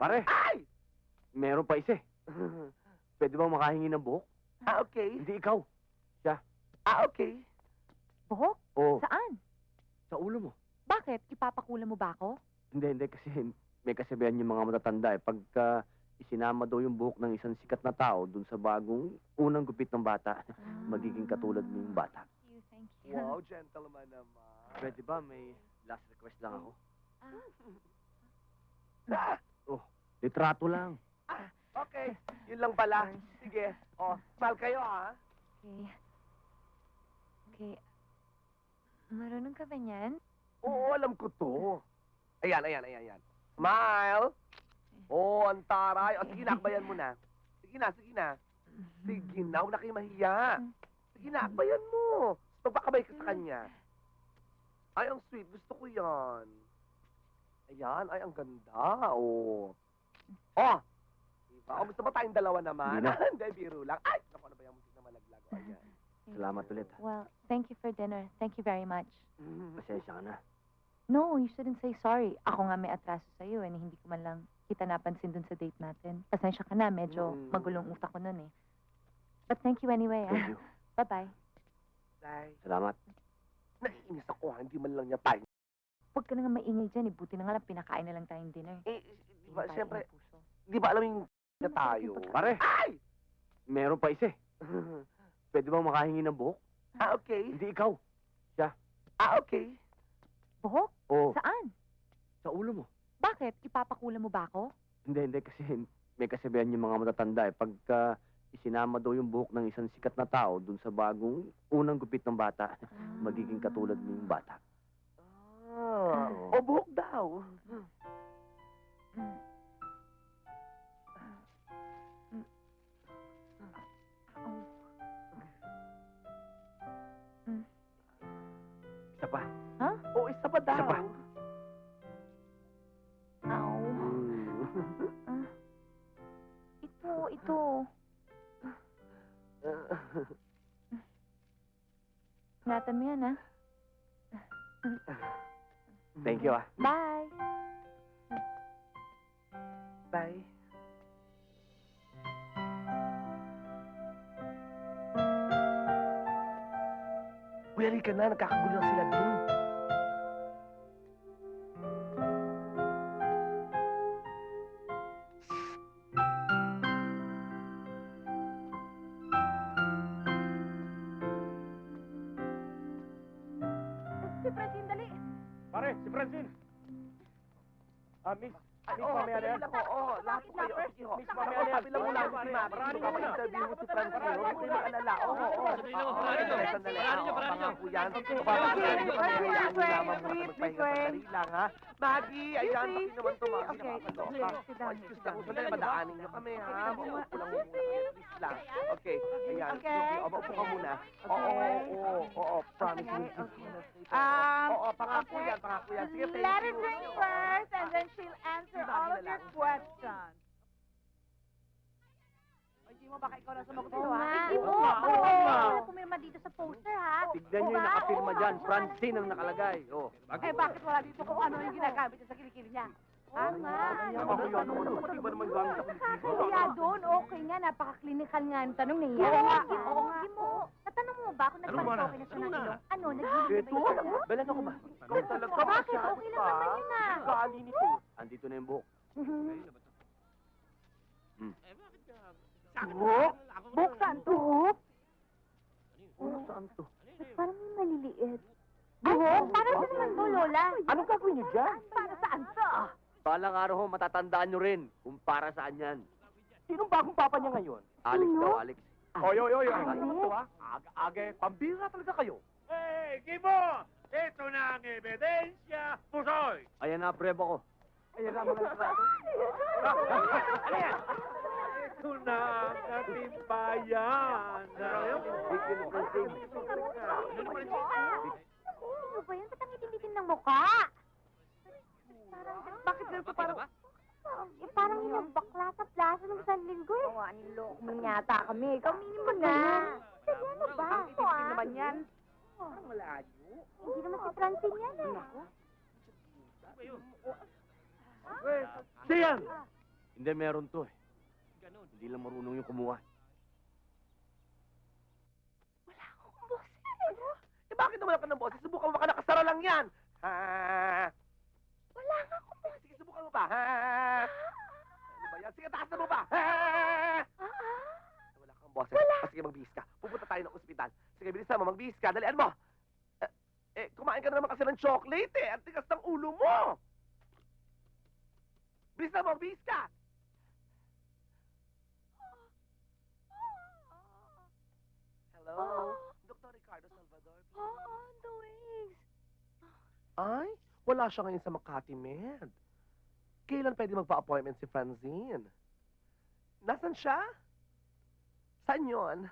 Pare, Ay! meron pa isa eh. Pwede bang makahingi ng buhok? ah, okay. Hindi ikaw. Ah, okay. Buhok? Oo, Saan? sa ulo mo. Bakit? Ipapakula mo ba ako? Hindi, hindi kasi may kasabihan yung mga matatanda eh. Pagka isinama daw yung buhok ng isang sikat na tao dun sa bagong unang gupit ng bata, magiging katulad mo yung bata. Thank you, thank you. Wow, gentleman naman. Pwede ba may last request lang ako? Ah, Litrato lang. okay, yun lang pala. Sige. Oh, smile kayo, ha? Okay. Okay. Marunong ka ba niyan? Oo, alam ko to. Ayan, ayan, ayan, ayan. Smile. Oh, ang taray. O, sige na, akbayan mo na. Sige na, sige na. Sige na, huwag na kayo mahiya. Sige na, akbayan mo. Magpakabay ka sa kanya. Ay, ang sweet. Gusto ko yan. Ayan, ay, ang ganda. Oh. Oh! Diba? O, gusto ba tayong dalawa naman? Hindi na. Hindi, biro lang. Ay, naku, ano ba yung muntik na malaglag? O, ayan. Salamat ulit. ha. Well, thank you for dinner. Thank you very much. Pasensya ka na. No, you shouldn't say sorry. Ako nga may atraso sa'yo eh. Hindi ko man lang kita napansin dun sa date natin. Pasensya ka na, medyo Mm. magulong utak ko nun eh. But thank you anyway. Thank Ah. you. Bye-bye. Ay, Salamat. naiinis ako, ha? Hindi man lang niya tayo. Ka na nga maingay dyan eh. Buti na nga lang pinakain na lang tayong dinner. Eh, di ba, siyempre, ng di ba alam yung na tayo? Pare, Ay! meron pa isa eh. Pwede bang makahingi ng buhok? ah, okay. Hindi ikaw. Ah, okay. Buhok? Oo, Saan? sa ulo mo. Bakit? Ipapakula mo ba ako? Hindi, hindi kasi may kasabihan yung mga matatanda eh. Pagka isinama daw yung buhok ng isang sikat na tao dun sa bagong unang gupit ng bata, magiging katulad mo yung bata. Ah, Oo. o buhok daw. Mm. Isa pa. O isa pa daw. Isa pa. Ow. Mm. Ito, ito. Ingatan mo yan, ah. Thank you ah. Bye. Bye. Uy, halika na. Nagkakagulo na sila dun. Pare, si Francine. Ah. Miss, na po. Oo, lahat po kayo. Miss, mamaya na yan. Sabi lang mo lang si Mami. Maraming muna. Papag-interview mo si Francine. Huwag kayo mag-alala. Oo, oo. Sandali lang, Oo, paranin nyo. Paranin nyo, Oo, paranin nyo. Okay, nyo nyo okay. lamang muna Please, magpahinga. Sandali lang, ha? Maggie, ayan. Pati naman. Okay. Nakakaloka. Excuse lang. Sandali, madaanin nyo kami, ha? Maupo lang muna. Please lang. Okay, ayan. Okay. Maupo ka muna. Oo, oo, oo. Promise me. Okay. Um, oo, pangako yan, pangako yan. Sige, thank Let you. her drink first, and then she'll answer Ba, all of your lang? questions. Hindi mo baka ikaw na sumagot Oo ito, nga. ha? Hindi mo. Oo Oo nga. pumirma dito sa poster, ha? Tignan nyo yung nakapirma dyan. Francine ang nakalagay. Oh. Eh, bakit wala dito kung ano yung ginagamit niya sa kilikili niya? Ko yan, ano, ba naman gamit sa Kaya doon, okay nga. Napaka-clinical nga ang tanong niya. Oo nga, oo nga. Mo. Mo ba kung mo na. nagpag-okay na siya ng Tanong na. ilong? Ano, nagiging Ito, belan ako ba? Ikaw talaga, Bakit? masyado Okay lang pa. naman yun, ah. Gali nito. Andito na yung buhok. Sa akin Buhok? Buhok saan to? Buhok? Oh, saan to? Ano? Parang may maliliit. Buhok? Para sa naman to, Lola? Anong gagawin niyo dyan? Para saan to? Balang araw ho, matatandaan nyo rin kung para saan yan. Sinong bagong papa niya ngayon? Alex Sino? daw, Alex. Oy, oy, oy, Alex? ano to ha? Aga-aga, pambira talaga kayo. Hey, Gibo! Ito na ang ebidensya, Pusoy! Ayan na, preba ko. Ayan na mga litrato. Ano yan? Ito na ang ating bayan. Ano yun? Victim of. Ano naman ito? Ano ba yan? Ba't ang itim-itim ng mukha? Parang, bakit ganito ba? Eh, parang yung bakla sa plaza ng San Linggo eh. Oo, niloko mo yata kami. Kaminin mo na. Sige, ano ba? Ang itim naman yan. Parang malayo. Hindi naman si Francine yan eh. Ano ba yun? Weh, siya yan. Hindi, meron to eh. Ganun. Hindi lang marunong yung kumuha. Eh, bakit naman ka ng boses? Subukan mo baka nakasara lang yan. Ha? Wala nga akong boses. Sige, subukan mo pa. Ha? Ano ba yan? Sige, taas na mo pa. Ha? Ah, ah. Wala kang boses. Wala. sige, magbihis ka. Pupunta tayo ng ospital. Sige, bilisan mo. Magbihis ka. Dalian mo. Eh, eh, kumain ka na naman kasi ng chocolate eh. Ang tigas ng ulo mo. Bilisan mo. Magbihis ka. Hello? Dr. Ricardo Salvador. Oo, the wings. Ay, wala siya ngayon sa Makati Med. Kailan pwede magpa-appointment si Francine? Nasaan siya? Saan yon?